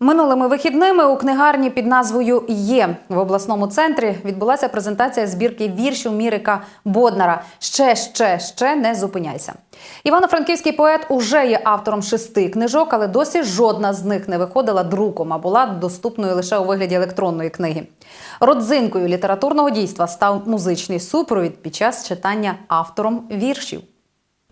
Минулими вихідними у книгарні під назвою Є в обласному центрі відбулася презентація збірки віршів Мірика Боднара. Ще, ще, ще не зупиняйся. Івано-франківський поет уже є автором шести книжок, але досі жодна з них не виходила друком, а була доступною лише у вигляді електронної книги. Родзинкою літературного дійства став музичний супровід під час читання автором віршів.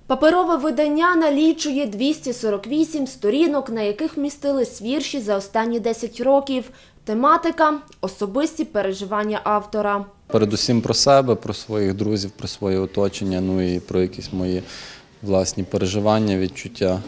Паперове видання налічує 248 сторінок, на яких містились вірші за останні 10 років. Тематика особисті переживання автора. Передусім про себе, про своїх друзів, про своє оточення, ну і про якісь мої власні переживання, відчуття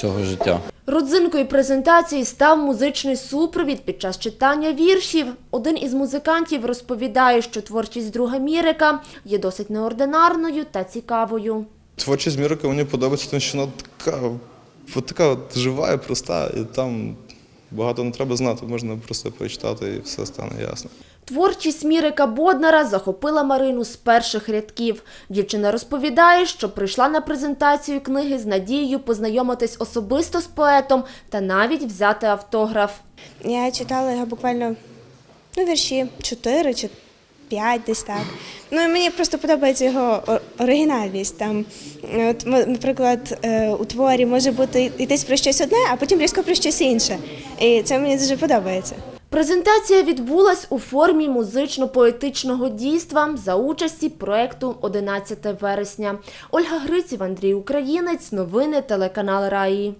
цього життя. Родзинкою презентації став музичний супровід під час читання віршів. Один із музикантів розповідає, що творчість друга Мірика є досить неординарною та цікавою. Творчість Мірика мені подобається, тому що вона така, от така от жива і проста, і там багато не треба знати, можна просто прочитати і все стане ясно. Творчість Мірика Боднара захопила Марину з перших рядків. Дівчина розповідає, що прийшла на презентацію книги з надією познайомитись особисто з поетом та навіть взяти автограф. Я читала його буквально ну, вірші 4 чи 5 десь так. Ну і мені просто подобається його оригінальність. Там, е, от, наприклад, е, у творі може бути йтись про щось одне, а потім різко про щось інше. І це мені дуже подобається. Презентація відбулась у формі музично-поетичного дійства за участі проекту «11 вересня. Ольга Гриців, Андрій Українець. Новини телеканал Раї.